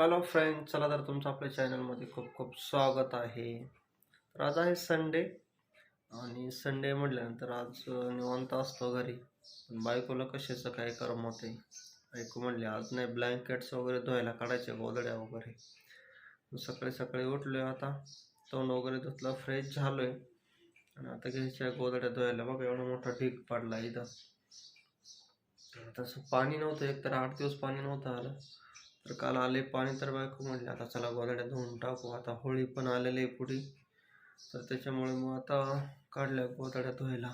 Hello friend चला तर तुमचं आपल्या चॅनलमध्ये खूप खूप स्वागत आहे. तर आज आहे संडे आणि संडे म्हटल्यानंतर आज निवांत असतो घरी. पण बायकोला कशाचं काय कर्म होते? बायको म्हणले आज नाही ब्लँकेट्स वगैरे धुवायला काढायचे गोदड्या वगैरे. सकाळी सकाळी उठलोय आता तोंड वगैरे धुतलं फ्रेश झालोय. आणि आता घ्यायच्या गोदड्या धुवायला बघा एवढा मोठा ढीग पडला इथं. तसं पाणी नव्हतं एक तर आठ दिवस पाणी नव्हतं आलं. तर काल आले पाणी तर बायको म्हणले आता चला गोदड्या धुवून टाकू आता होळी पण आलेली आहे पुढे. तर त्याच्यामुळे मग आता काढल्या गोदड्या धुवायला.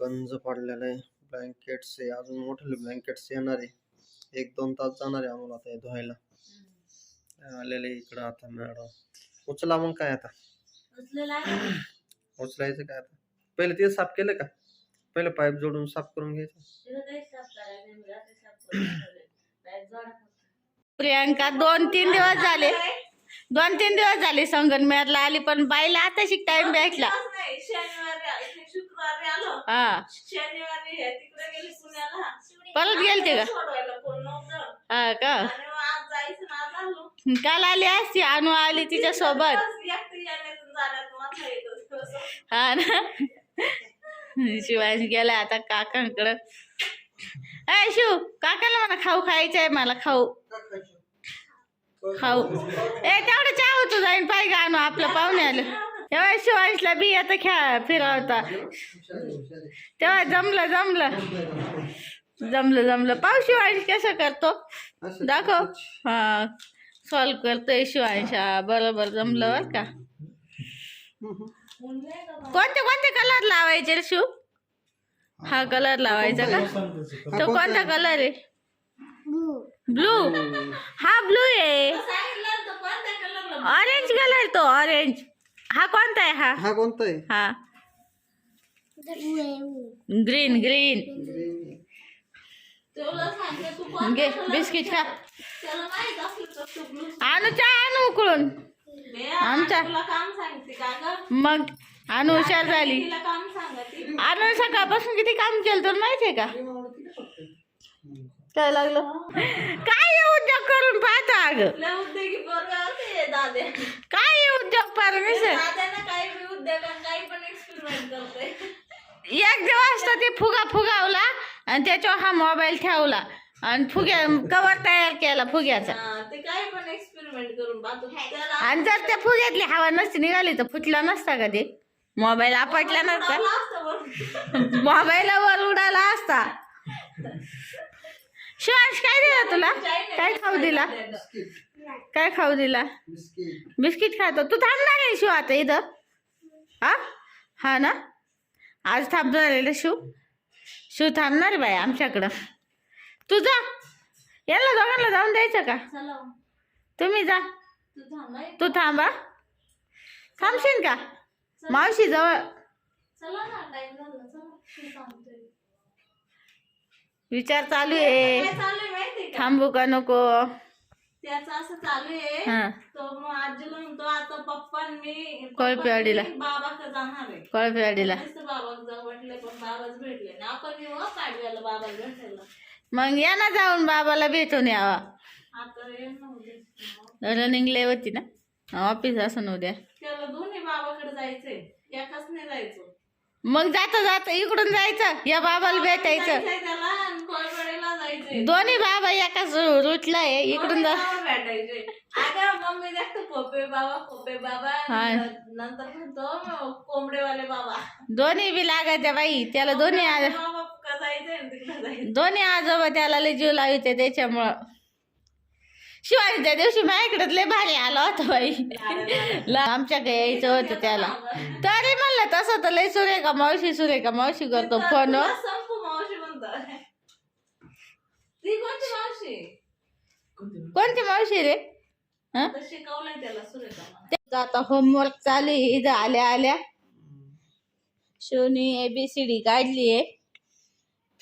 गंज पडलेला आहे ब्लँकेट्स आहे अजून मोठे ब्लँकेट्स येणार आहे. एक दोन तास जाणार आहे आम्हाला आता हे धुवायला. आलेले इकडं आता मॅडम? उचला मग काय आता? उचलायचं काय आता? पहिले ते साफ केलं का? पहिले पाईप जोडून साफ करून घ्यायचं. प्रियांका दोन तीन दिवस झाले. दोन तीन दिवस झाले संगनमेरला आली पण बाईला आता शिक टाइम भेटला. शनिवारी शुक्रवारी आलो. हा. परत गेलते का? हा का? काल आली असती अनु आली तिच्या सोबत. हा ना? शिवाजी गेला आता काकांकडं. ए शिव काकाला म्हणा खाऊ खायचंय मला खाऊ. खाऊ. ए तेवढं चहा होतो जाईन. पाय आणू आपलं पाहुणे आलं. तेव्हा शिवांशला बी आता खेळ फिरवता. तेव्हा जमलं जमलं. जमलं जमलं. पाहू शिवांश कसं करतो. दाखव. हा सॉल्व करतोय शिवांशा. बरोबर जमलं बर का. कोणते कोणते कलर लावायचे रे शिव हा कलर लावायचा का? तो कोणता कलर आहे? ब्लू। हा ब्लू आहे सांगितलं होतं कोणत्या कलरला ऑरेंज कलर तो ऑरेंज हा कोणता आहे हा? हा। कोणता आहे हा? ग्रीन ग्रीन तुला सांगते तू घे कोणत्या कलर बिस्किट खा। त्याला माहीत असलं तर तू blue आणू चहा आणू उकळून बे, आमच्या- तुला काम सांगते का ग मग आणू हुशार झाली तिला काम सांगते आणून सकाळपासून किती काम केलं तुला माहितीये का? काय लागलं? काय उद्योग करून पाहता अग? काय उद्योग परमेश्वर? एक दिवस तर ते फुगा फुगावला आणि त्याच्यावर हा मोबाईल ठेवला आणि फुग्या कवर तयार केला फुग्याचा. हा, ते काही पण एक्सपेरिमेंट करून पाहतो. त्याला आणि जर त्या फुग्यातली हवा नसती निघाली तर फुटला नसता का ते? मोबाईल आपटला नसता. मोबाईलवर उडाला असता. शिवांश काय दिला तुला? काय खाऊ दिला? काय खाऊ दिला? बिस्किट खातो. तू थांबणार आहे शिव आता इथं? हा? हा ना? आज थांबणार आहे शिव? शिव थांबणार आहे बाई आमच्याकडं. तू जा. याला दोघांना जाऊन द्यायचं का? तुम्ही जा. तू थांबा थांबशील का? मावशी जवळ चला ना टाइम झाला चला तू थांबतोय विचार चालू आहे. चालू आहे माहिती का? थांबू का नको? त्याचं असं चालू आहे. हा. तो मग आजीला म्हणतो आता पप्पा आणि मी कोळपेवाडीला. बाबाकडे जाणार आहे. कळपेवाडीला नुसतं बाबाक जाऊ म्हटले पण बाबाच भेटले ना आपण येऊ हं पाडव्याला बाबाला भेटायला. मग या ना जाऊन बाबाला भेटून यावा. आता ये ना उद्या. रनिंगला होती ना? ऑफिस असं उद्या. त्याला दोन्ही बाबाकडे जायचंय. एकाच नाही जायचं. मग जाता जाता इकडून जायचं या बाबाला भेटायचं. दोन्ही बाबा एकाच रूटला आहे इकडून जा. मम्मी बाबा भेटायचे अगं मम्मी देखतो पोपे बाबा पोपे बाबा. हा. नंतर म्हणतो कोंबडेवाले बाबा. दोन्ही बी लागायच्या बाई त्याला दोन्ही बाबा तिकडे जायचं दोन्ही आजोबा त्याला लय जीव लाविते त्याच्यामुळं. शिवाजी त्या दिवशी माझ्याकडे लय भारी आला होता बाई. ला- आमच्याकडे यायचं होतं त्याला. तरी म्हणलं तसं तर लय सुरेखा मावशी सुरेखा मावशी करतो फोन. कोणती मावशी? रे? हं? आता होमवर्क चालू आहे इथं आल्या आल्या. शिवनी एबीसीडी काढली आहे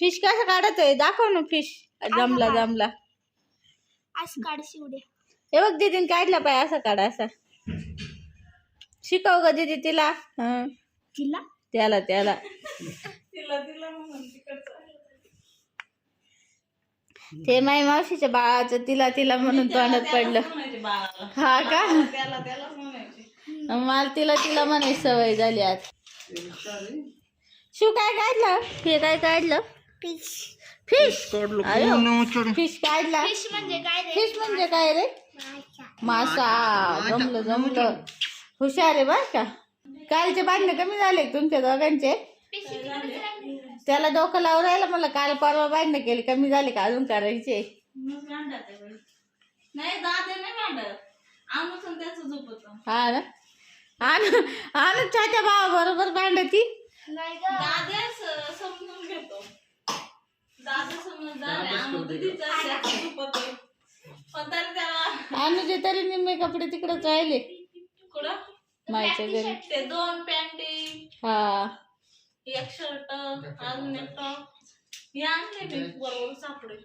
फिश कसं काढत आहे दाखव ना फिश जमला जमला. असं काढ शिवड्या हे बघ दीदीने काढला पाय असा काढा असा. शिकव ग दीदी तिला. हं. तिला? त्याला त्याला. तिला तिला म्हणून तिकडचं. ते माई मावशीच्या बाळाचं तिला तिला म्हणून तोंडात पडलं. बाळाला. हा का? त्याला त्यालाच म्हणायचे. मला तिला तिला म्हणायची सवय झाली आज शिव काय काढलं? हे काय काढलं? फिश फिश काढलो अयो फिश काढला. फिश म्हणजे काय रे? फिश म्हणजे काय रे? मासा. मासा. जमलं जमलं. हुशार आहे बर का? कालचे भांडणं कमी झाले तुमच्या दोघांचे. त्याला डोकं लावून राहिलं मला. काल परवा भांडणं केली. कमी झाले का अजून करायचे. नाही दादे नाही भांडत. आमचं त्याचं झोपत. हा ना? आणि आणि छाच्या भावा बरोबर भांडती? स- समजून घेतो. दादा समजदार आहे आम्ही तिचं त्याचं झोपत पण तरी त्याला अनुजे तरी निम्मे कपडे तिकडेच राहिले. कुठं? मायच्या घरी. ते दोन पॅन्टी. हा. एक शर्ट अजून एक टॉप. हे आणले मी बरोबर सापडे.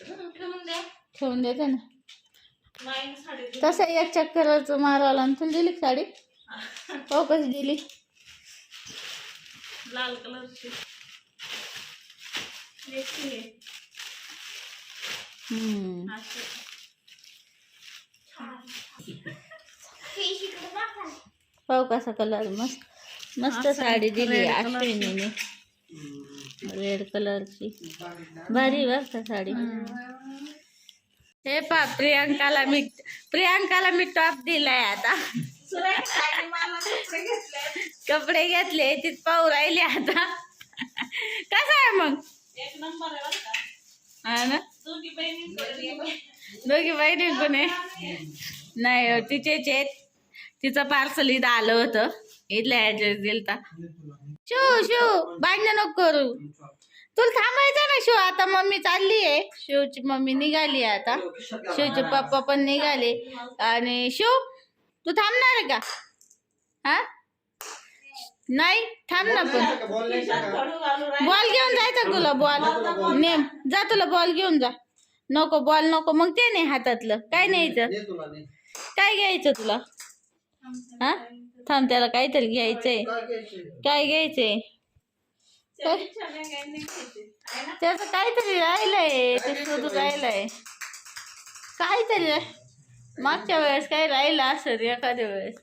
ठेवून द्या. ठेवून देते ना. साडी दिली. तसं एक चक्करच मारावला आणि तुला दिली का साडी? हो कशी दिली? लाल कलरची एकटी आहे. हम्म अशी. फिश इकडे दाखव. पाहू कसा कलर मस्त मस्त साडी दिली अश्विनीने रेड कलरची भारी बर का साडी. हे पा प्रियांकाला मी प्रियांकाला मी टॉप दिलाय आता. कपडे घेतले कपडे घेतले तिथ पाहू राहिले आता. कसा आहे मग? नंबर आहे बरं का हा ना? दोघी बहिणी दोघी बहिणी आहे. नाही हो, तिचेच आहेत. तिचं पार्सल इथं आलं होतं. इथला ऍड्रेस दिलता. शो शो भांडण नको करू. तुला थांबायचं ना शिव आता मम्मी चालली आहे. शिवची मम्मी निघाली आहे आता. शिवचे पप्पा पण निघाले. आणि शिव तू थांबणार आहे का? हा? नाही थांब ना पण. बॉल घेऊन जायचा तुला बॉल. नेम जा तुला बॉल घेऊन जा. नको बॉल नको. मग ते नाही हातातलं. काय न्यायचं? काय घ्यायचं तुला? हा? थांब त्याला काहीतरी घ्यायचंय. काय घ्यायचंय? त्याचं काहीतरी राहिलंय. ते शोधू राहिलंय. काहीतरी मागच्या वेळेस काही राहिलं असं एखाद्या वेळेस.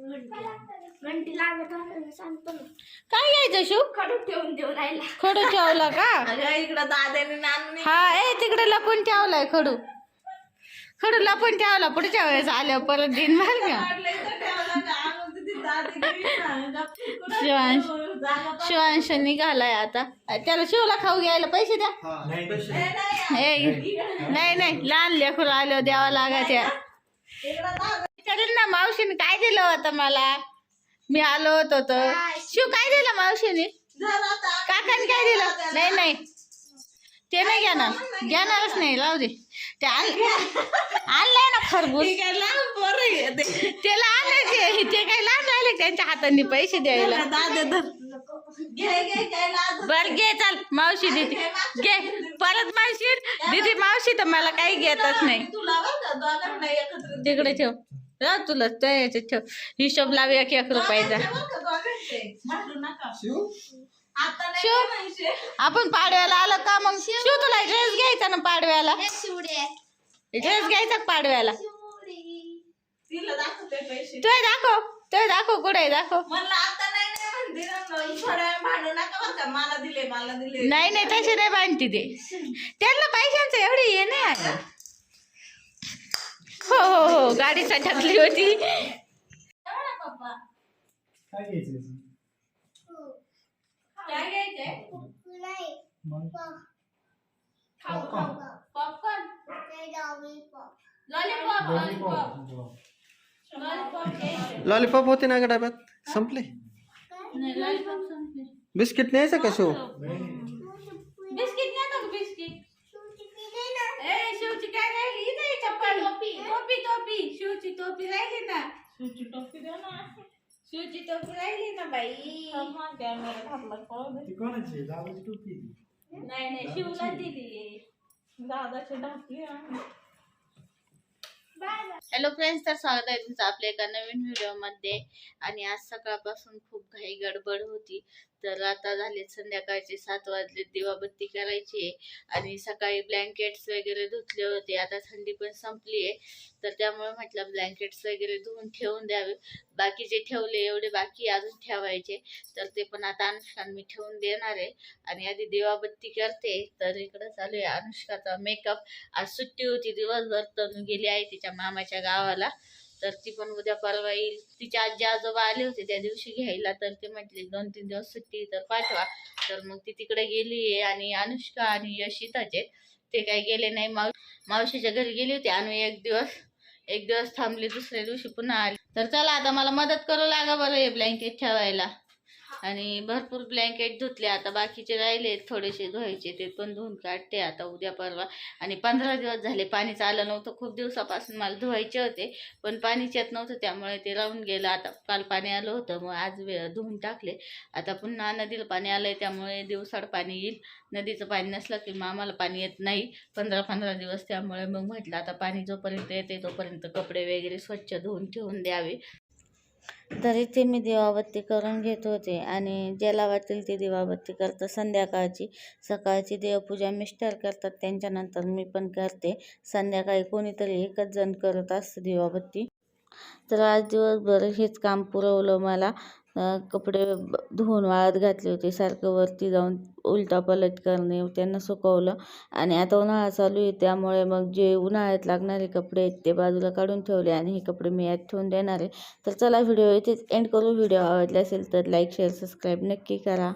घंटी लागत असेल सांगतो ना. काय घ्यायचं शिव खडू ठेवून देऊ राहिला. खडू ठेवला का? अगं इकडं नानून हा ए तिकडे लपून ठेवलाय खडू. खडू लपून ठेवला पुढच्या वेळेस आल्यावर परत दिन मार का. ठेवलं का? आणून तिथे दादी शिवांश जागा पण- शिवांश निघालाय आता. त्याला शिवला खाऊ घ्यायला पैसे द्या. नाही, नाही. ए नाही नाही. लहान लेकरू आल्यावर द्यावा लागायच्या इकडं दादा विचारेल ना मावशीने? काय दिलं होतं मला? मी आलो होतो तर. शिव काय दिलं मावशीने. काकाने काय दिलं? नाही नाही. ते नाही घेणार. घेणारच नाही. राहू दे. ते आण- आणलंय ना खरबूज. आहे ते. आणायचे ते. काय लहान राहिले त्यांच्या हाताने पैसे द्यायला. बर घे चाल. मावशी दीदी घे परत मावशी. दीदी मावशी तर मला काही घेतच नाही. तिकडे ठेव. राह तुला त्या याच्यात ठेव. हिशोब लाव एक एक रुपयाचा. शिव. आपण पाडव्याला आलं का मग? शिव. तुला ड्रेस घ्यायचा ना पाडव्याला? हे शिवडे. ड्रेस घ्यायचा का पाडव्याला? शिवडे. तिला दाखवते पैसे. तो दाखव. तो दाखव. कुठे दाखव. नाही नाही म्हणते. ना, थोड्या वेळ भांडू नका बरं का. मला दिले मला दिले. नाही नाही तशी नाही बांधती ते. त्यांना पैशांचं एवढी हे नाही हो हो हो गाडी सटकली होती। एवढा पप्पा काय घ्यायचंय नाही पॉपकॉर्न लॉलीपॉप लॉलीपॉप लॉलीपॉप घ्यायचे लॉलीपॉप होते ना ग डब्यात संपले? नाही लॉलीपॉप संपले. बिस्किट न्यायचं का शिव बिस्किट घ्या ना बिस्किट ए शिवची काय राहिली इथे आहे चप्पल टोपी टोपी टोपी शिवची टोपी राहिली ना शिवची टोपी द्या ना. शिवची टोपी राहिली ना बाई. कॅमेरा घातला पळू दे नाही नाही शिवला दिली. दादाची ढाकली हॅलो फ्रेंड्स तर स्वागत आहे तुमचं आपल्या एका नवीन व्हिडिओमध्ये आणि आज सकाळपासून खूप घाई गडबड होती. तर आता झाले संध्याकाळचे सात वाजले दिवाबत्ती करायची आहे आणि सकाळी ब्लँकेट्स वगैरे धुतले होते. आता थंडी पण संपली आहे. तर त्यामुळे म्हटलं ब्लँकेट्स वगैरे धुवून ठेवून द्यावे. बाकीचे ठेवले एवढे बाकी अजून ठेवायचे. तर ते पण आता अनुष्कान मी ठेवून देणार आहे. आणि आधी दिवाबत्ती करते. तर इकडं चालू आहे अनुष्काचा मेकअप आज सुट्टी होती दिवसभर तनु गेली आहे तिच्या मामाच्या गावाला. तर ती पण उद्या परवा येईल. तिचे आजी आजोबा आले होते त्या दिवशी घ्यायला तर ते म्हटले दोन तीन दिवस सुट्टी तर पाठवा. तर मग ती तिकडे गेली आहे आणि अनुष्का आणि यश इथंच ते काही गेले नाही. माव मावशीच्या घरी गेली होती आणि एक दिवस एक दिवस थांबली दुसऱ्या दिवशी पुन्हा आली. तर चला आता मला मदत करू लागा बरं हे ब्लँकेट ठेवायला. आणि भरपूर ब्लँकेट धुतले. आता बाकीचे राहिले थोडेसे धुवायचे. ते पण धुवून काढते. आता उद्या परवा आणि पंधरा दिवस झाले. पाणीच आलं नव्हतं. खूप दिवसापासून मला धुवायचे होते. पण पाणीच येत नव्हतं. त्यामुळे ते राहून गेलं. आता काल पाणी आलं होतं. मग आज धुवून टाकले. आता पुन्हा नदीला पाणी आलंय. त्यामुळे दिवसाड पाणी येईल. नदीचं पाणी नसलं की मग आम्हाला पाणी येत नाही. पंधरा पंधरा दिवस त्यामुळे मग म्हटलं आता पाणी जोपर्यंत येते तोपर्यंत कपडे वगैरे स्वच्छ धुवून ठेवून द्यावे. तर इथे मी दिवाबत्ती करून घेत होते. आणि ज्याला वाटेल ते दिवाबत्ती करतं. संध्याकाळची सकाळची देवपूजा मिस्टर करतात. त्यांच्यानंतर मी पण करते. संध्याकाळी कोणीतरी एकच जण करत असतं दिवाबत्ती. तर आज दिवसभर हेच काम पुरवलं मला. कपडे ब- धुवून वाळत घातले होते. सारखं वरती जाऊन उलटा पलट करणे त्यांना सुकवलं. आणि आता उन्हाळा चालू आहे त्यामुळे मग जे उन्हाळ्यात लागणारे कपडे आहेत ते बाजूला काढून ठेवले आणि हे कपडे मी यात ठेवून देणार आहे. तर चला व्हिडिओ इथेच एंड करू. व्हिडिओ आवडला असेल तर लाईक शेअर सबस्क्राईब नक्की करा.